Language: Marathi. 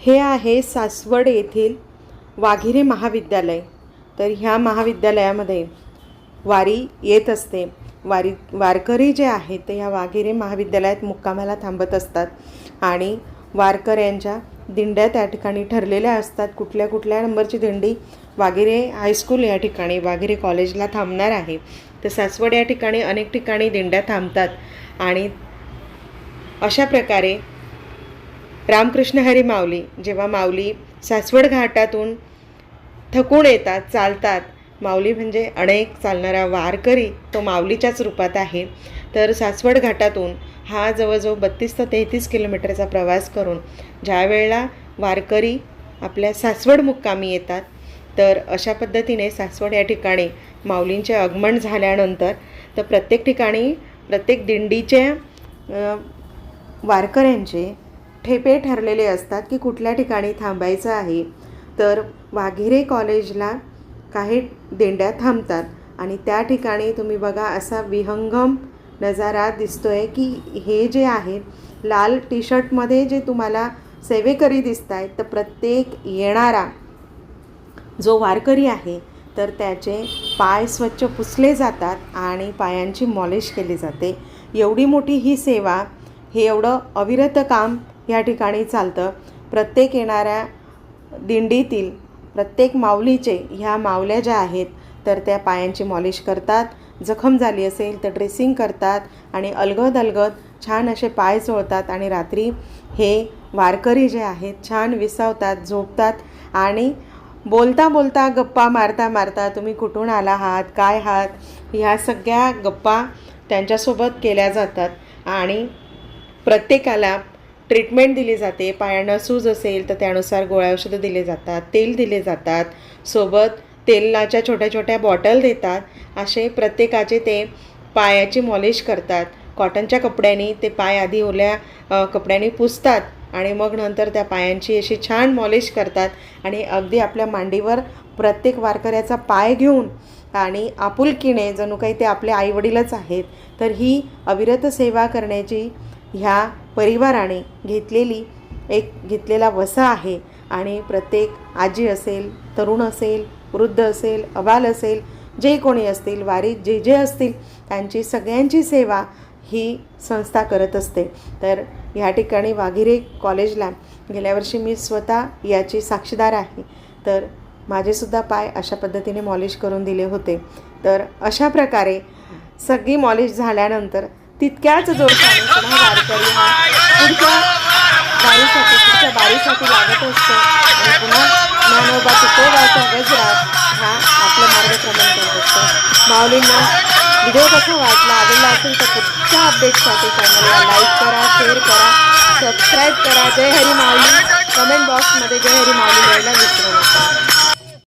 हे आहे सासवड येथील वाघिरे महाविद्यालय. तर ह्या महाविद्यालयामध्ये वारी येत असते. वारी वारकरी जे आहेत ते ह्या वाघिरे महाविद्यालयात मुक्कामाला थांबत असतात आणि वारकऱ्यांच्या दिंड्या त्या ठिकाणी ठरलेल्या असतात. कुठल्या कुठल्या नंबरची दिंडी वाघिरे हायस्कूल या ठिकाणी वाघिरे कॉलेजला थांबणार आहे. तर सासवड या ठिकाणी अनेक ठिकाणी दिंड्या थांबतात आणि अशा प्रकारे रामकृष्ण हरी माऊली जेव्हा माऊली सासवड घाटातून थकून येतात चालतात माऊली म्हणजे अनेक चालणारा वारकरी तो माऊलीच्याच रूपात आहे. तर सासवड घाटातून हा जवळजवळ बत्तीस ते तेहतीस किलोमीटरचा प्रवास करून ज्या वेळेला वारकरी आपल्या सासवड मुक्कामी येतात तर अशा पद्धतीने सासवड या ठिकाणी माऊलींचे आगमन झाल्यानंतर तर प्रत्येक ठिकाणी प्रत्येक दिंडीच्या वारकऱ्यांचे ठेपे ठरलेले असतात की कुठल्या ठिकाणी थांबायचं आहे. तर वाघिरे कॉलेजला काही दिंड्या थांबतात आणि त्या ठिकाणी तुम्ही बघा असा विहंगम नजारा दिसतोय की हे जे आहे लाल टी शर्टमध्ये जे तुम्हाला सेवेकरी दिसत आहेत तर प्रत्येक येणारा जो वारकरी आहे तर त्याचे पाय स्वच्छ पुसले जातात आणि पायांची मॉलिश केली जाते. एवढी मोठी ही सेवा हे एवढं अविरत काम या ठिकाणी चालतं. प्रत्येक येणाऱ्या दिंडीतील प्रत्येक माऊलीचे ह्या मावल्या ज्या आहेत तर त्या पायांची मॉलिश करतात. जखम झाली असेल तर ड्रेसिंग करतात आणि अलगद अलगद छान असे पाय चोळतात आणि रात्री हे वारकरी जे आहेत छान विसावतात झोपतात आणि बोलता बोलता गप्पा मारता मारता तुम्ही कुठून आला आहात काय आहात ह्या सगळ्या गप्पा त्यांच्यासोबत केल्या जातात. आणि प्रत्येकाला ट्रीटमेंट दिली जाते. पायांना सूज असेल तर त्यानुसार गोळ्या औषधं दिले जातात. तेल दिले जातात. सोबत तेलाच्या छोट्या छोट्या बॉटल देतात. असे प्रत्येकाचे ते पायाची मॉलिश करतात. कॉटनच्या कपड्यांनी ते पाय आधी ओल्या कपड्यांनी पुसतात आणि मग नंतर त्या पायांची अशी छान मॉलिश करतात आणि अगदी आपल्या मांडीवर प्रत्येक वारकऱ्याचा पाय घेऊन आणि आपुलकीने जणू काही ते आपले आईवडीलच आहेत तर ही अविरत सेवा करण्याची ह्या परिवाराने घेतलेली एक घेतलेला वसा आहे आणि प्रत्येक आजी असेल तरुण असेल वृद्ध असेल अबाल असेल जे कोणी असतील वारीत जे जे असतील त्यांची सगळ्यांची सेवा ही संस्था करत असते. तर ह्या ठिकाणी वाघिरे कॉलेजला गेल्या वर्षी मी स्वतः याची साक्षीदार आहे. तर माझेसुद्धा पाय अशा पद्धतीने मॉलिश करून दिले होते. तर अशा प्रकारे सगळी मॉलिश झाल्यानंतर तितक्याच जोरशाने पुन्हा वारकरी हा पुढच्या बारीसाठी पुढच्या बारीसाठी लागत असतो. आणि पुन्हा ज्ञानोबा तुकोबाचा गजरात हा आपलं मार्गक्रमण करत असतो. माऊलींना व्हिडिओ कसा वाटला आवडला असेल तर पुढच्या अपडेटसाठी चॅनलला लाईक करा शेअर करा सबस्क्राईब करा. जय हरी माऊली. कमेंट बॉक्समध्ये जय हरी माऊली लिहायला विसरू नका.